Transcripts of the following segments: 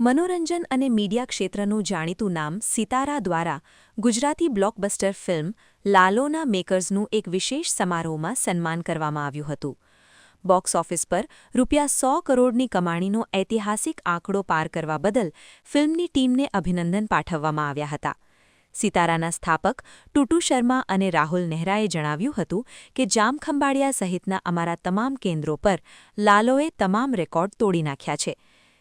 મનોરંજન અને મીડિયા ક્ષેત્રનું જાણીતું નામ સિતારા દ્વારા ગુજરાતી બ્લોકબસ્ટર ફિલ્મ લાલોના મેકર્સનું એક વિશેષ સમારોહમાં સન્માન કરવામાં આવ્યું હતું. બોક્સ ઓફિસ પર રૂપિયા સો કરોડની કમાણીનો ઐતિહાસિક આંકડો પાર કરવા બદલ ફિલ્મની ટીમને અભિનંદન પાઠવવામાં આવ્યા હતા. સિતારાના સ્થાપક ટુટુ શર્મા અને રાહુલ નહેરાએ જણાવ્યું હતું કે જામખંબાળિયા સહિતના અમારા તમામ કેન્દ્રો પર લાલોએ તમામ રેકોર્ડ તોડી નાખ્યા છે.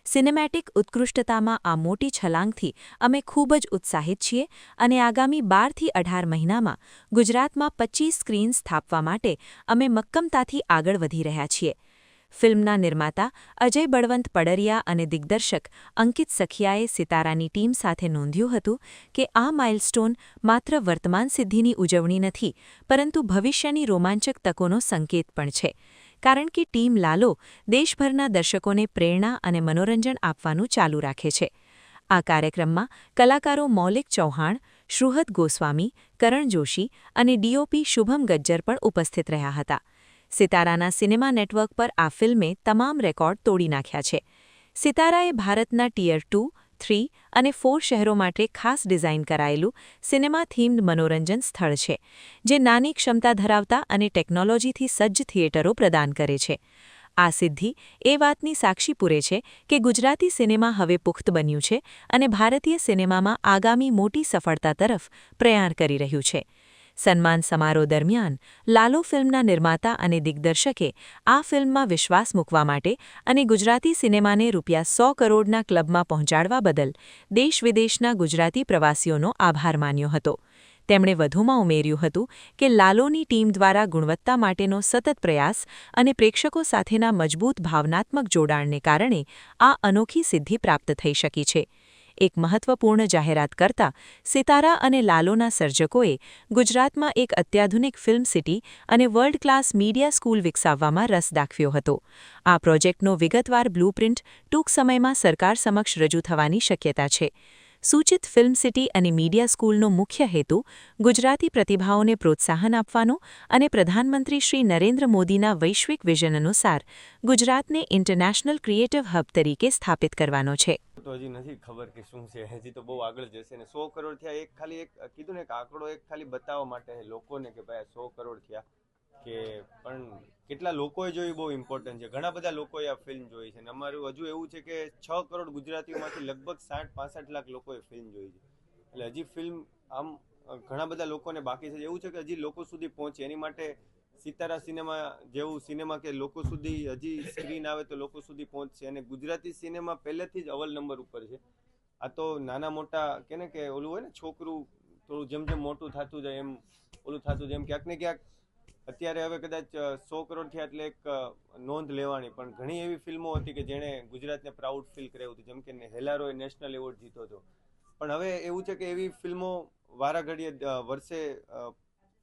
સિનેમેટિક ઉત્કૃષ્ટતામાં આ મોટી છલાંગથી અમે ખૂબ જ ઉત્સાહિત છીએ અને આગામી બારથી અઢાર મહિનામાં ગુજરાતમાં પચીસ સ્ક્રીન સ્થાપવા માટે અમે મક્કમતાથી આગળ વધી રહ્યા છીએ. ફિલ્મના નિર્માતા અજય બળવંત પડરિયા અને દિગ્દર્શક અંકિત સખિયાએ સિતારાની ટીમ સાથે નોંધ્યું હતું કે આ માઇલસ્ટોન માત્ર વર્તમાન સિદ્ધિની ઉજવણી નથી, પરંતુ ભવિષ્યની રોમાંચક તકોનો સંકેત પણ છે. કારણ કે ટીમ લાલો દેશભરના દર્શકોને પ્રેરણા અને મનોરંજન આપવાનું ચાલુ રાખે છે. આ કાર્યક્રમમાં કલાકારો મૌલિક ચૌહાણ શ્રુહદ ગોસ્વામી, કરણ જોશી અને ડીઓપી શુભમ ગજ્જર પણ ઉપસ્થિત રહ્યા હતા. સિતારાના સિનેમા નેટવર્ક પર આ ફિલ્મે તમામ રેકોર્ડ તોડી નાખ્યા છે. સિતારાએ ભારતના ટીયર ટુ થ્રી અને ફોર શહેરો માટે ખાસ ડિઝાઇન કરાયેલું સિનેમા થીમ્ડ મનોરંજન સ્થળ છે, જે નાની ક્ષમતા ધરાવતા અને ટેકનોલોજીથી સજ્જ થિયેટરો પ્રદાન કરે છે. આ સિદ્ધિ એ વાતની સાક્ષી પૂરે છે કે ગુજરાતી સિનેમા હવે પુખ્ત બન્યું છે અને ભારતીય સિનેમામાં આગામી મોટી સફળતા તરફ પ્રયાણ કરી રહ્યું છે. સન્માન સમારોહ દરમિયાન લાલો ફિલ્મના નિર્માતા અને દિગ્દર્શકે આ ફિલ્મમાં વિશ્વાસ મૂકવા માટે અને ગુજરાતી સિનેમાને રૂપિયા સો કરોડના ક્લબમાં પહોંચાડવા બદલ દેશ વિદેશના ગુજરાતી પ્રવાસીઓનો આભાર માન્યો હતો. તેમણે વધુમાં ઉમેર્યું હતું કે લાલોની ટીમ દ્વારા ગુણવત્તા માટેનો સતત પ્રયાસ અને પ્રેક્ષકો સાથેના મજબૂત ભાવનાત્મક જોડાણને કારણે આ અનોખી સિદ્ધિ પ્રાપ્ત થઈ શકી છે. એક મહત્વપૂર્ણ જાહેરાત કરતા સિતારા અને લાલોના સર્જકોએ ગુજરાતમાં એક અત્યાધુનિક ફિલ્મ સિટી અને વર્લ્ડ ક્લાસ મીડિયા સ્કૂલ વિકસાવવામાં રસ દાખવ્યો હતો. આ પ્રોજેક્ટનો વિગતવાર બ્લુપ્રિન્ટ ટૂંક સમયમાં સરકાર સમક્ષ રજૂ થવાની શક્યતા છે. સૂચિત ફિલ્મ સિટી અને મીડિયા સ્કૂલનો મુખ્ય હેતુ ગુજરાતી પ્રતિભાઓને પ્રોત્સાહન આપવાનો અને પ્રધાનમંત્રી શ્રી નરેન્દ્ર મોદીના વૈશ્વિક વિઝન અનુસાર ગુજરાતને ઇન્ટરનેશનલ ક્રિએટિવ હબ તરીકે સ્થાપિત કરવાનો છે. તો હજી નથી ખબર કે શું છે. હજી તો બહુ આગળ જશે ને. સો કરોડ થયા. એક ખાલી એક, કીધું ને એક આંકડો એક ખાલી બતાવવા માટે લોકોને કે ભાઈ સો કરોડ થયા કે પણ કેટલા લોકોએ જોઈ બહુ ઇમ્પોર્ટન્ટ છે. ઘણા બધા લોકોએ આ ફિલ્મ જોઈ છે અને અમારું હજુ એવું છે કે છ કરોડ ગુજરાતીઓમાંથી લગભગ સાઠ, પાસઠ લાખ લોકોએ ફિલ્મ જોઈ છે. એટલે હજી ફિલ્મ આમ ઘણા બધા લોકોને બાકી છે. એવું છે કે હજી લોકો સુધી પહોંચે. એની માટે સિતારા સિનેમા જેવું સિનેમા કે લોકો સુધી હજી સ્ક્રીન આવે તો લોકો સુધી પહોંચશે. અને ગુજરાતી સિનેમા પહેલેથી જ અવલ નંબર ઉપર છે. આ તો નાના મોટા કે ને કે ઓલું હોય ને, છોકરું થોડું જેમ જેમ મોટું થતું જાય એમ ઓલું થતું જાય એમ ક્યાંક ને ક્યાંક. અત્યારે હવે કદાચ સો કરોડથી આટલે એક નોંધ લેવાની. પણ ઘણી એવી ફિલ્મો હતી કે જેણે ગુજરાતને પ્રાઉડ ફીલ કરાવ્યું હતું. જેમ કે હેલારોએ નેશનલ એવોર્ડ જીતો હતો. પણ હવે એવું છે કે એવી ફિલ્મો વારાઘડીએ વર્ષે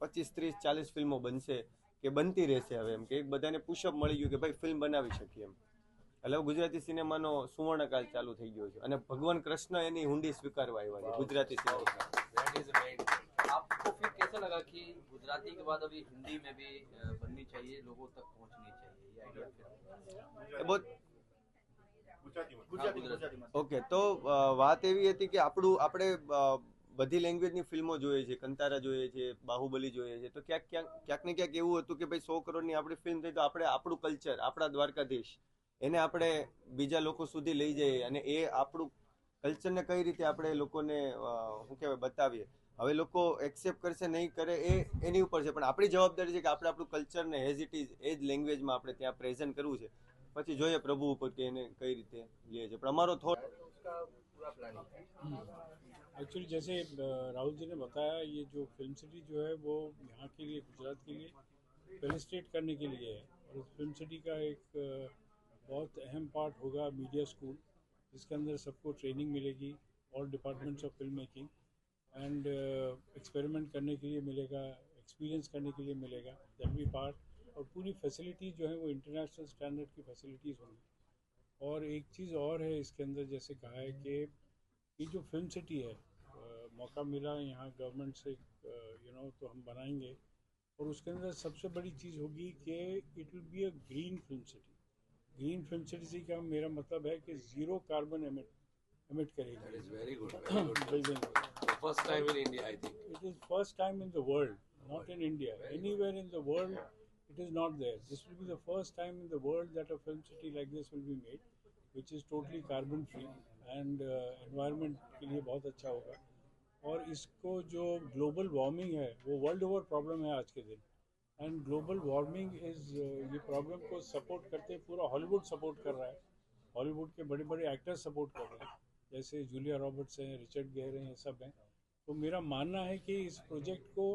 પચીસ, ત્રીસ, ચાલીસ ફિલ્મો બનશે. કે બનતી રહેશે હવે એમ કે એક બધાને પુશઅપ મળી ગયું કે ભાઈ ફિલ્મ બનાવી શકીએ એમ એટલે ગુજરાતી સિનેમાનો સુવર્ણકાલ ચાલુ થઈ ગયો છે અને ભગવાન કૃષ્ણ એની હુંડી સ્વીકારવા આવ્યા છે ગુજરાતી સિનેમા कैसा लगा कि गुजराती के बाद अभी हिंदी में भी बननी चाहिए लोगों तक पहुंचनी चाहिए ये आइडिया બહુ ઓકે તો વાત એવી હતી કે આપણું આપણે બધી લેંગ્વેજની ફિલ્મો જોઈએ છે કંતારા જોઈએ છે બાહુબલી જોઈએ છે. તો ક્યાંક ક્યાંક ક્યાંક ને ક્યાંક એવું હતું કે ભાઈ સો કરોડની આપણી ફિલ્મ થઈ તો આપણે આપણું કલ્ચર આપણા દ્વારકાધીશ એને આપણે બીજા લોકો સુધી લઈ જઈએ અને એ આપણું કલ્ચરને કઈ રીતે આપણે લોકોને શું કહેવાય બતાવીએ. હવે લોકો એક્સેપ્ટ કરશે નહીં કરે એ એની ઉપર છે. પણ આપણી જવાબદારી છે કે આપણે આપણું કલ્ચરને એઝ ઇટ ઇઝ એ જ લેંગ્વેજમાં આપણે ત્યાં પ્રેઝન્ટ કરવું છે. પછી જોઈએ પ્રભુ ઉપર કે એને કઈ રીતે લે છે. પણ અમારો થોટ एक्चुअली जैसे राहुल जी ने बताया, ये जो फ़िल्म सिटी जो है, वो यहाँ के लिए, गुजरात के लिए पेलिस्ट्रेट करने के लिए है। और इस फ़िल्म सिटी का एक बहुत अहम पार्ट होगा मीडिया स्कूल जिसके अंदर सबको ट्रेनिंग मिलेगी और departments of film making and experiment करने के लिए मिलेगा एक्सपीरियंस करने के लिए मिलेगा दैट बी पार्ट और पूरी फैसिलिटी जो है, वो इंटरनेशनल स्टैंडर्ड की फैसिलिटीज़ होंगी। और एक चीज़ और है इसके अंदर, जैसे कहा है कि ये जो फ़िल्म सिटी है आ, मौका मिला यहाँ गवर्नमेंट से यू नो तो हम बनाएँगे। और उसके अंदर सबसे बड़ी चीज़ होगी कि it will be a green film city green film city से मेरा मतलब है कि ज़ीरो कार्बन एमिट एमिट करेगा। It is first time in the not in India anywhere in the it is not there this will be the first time in the that a film city like this will be made which is totally carbon free and uh, environment के लिए बहुत अच्छा होगा। और इसको जो global warming है वो वर्ल्ड ओवर प्रॉब्लम है आज के दिन। एंड ग्लोबल वार्मिंग इज़ ये प्रॉब्लम को सपोर्ट करते पूरा हॉलीवुड सपोर्ट कर रहा है। हॉलीवुड के बड़े बड़े एक्टर्स सपोर्ट कर रहे हैं। जैसे जूलिया रॉबर्ट्स हैं रिचर्ड गेयर हैं ये सब हैं। तो मेरा मानना है कि इस प्रोजेक्ट को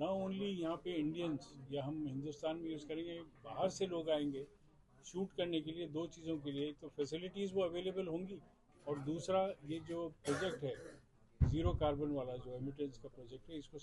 न ओनली यहाँ पे इंडियंस या हम हिंदुस्तान में यूज़ करेंगे बाहर से लोग आएँगे शूट करने के लिए दो चीज़ों के लिए तो फैसिलिटीज़ वो अवेलेबल होंगी। और दूसरा ये जो प्रोजेक्ट है ज़ीरो कार्बन वाला जो एमिटेंस का प्रोजेक्ट है इसको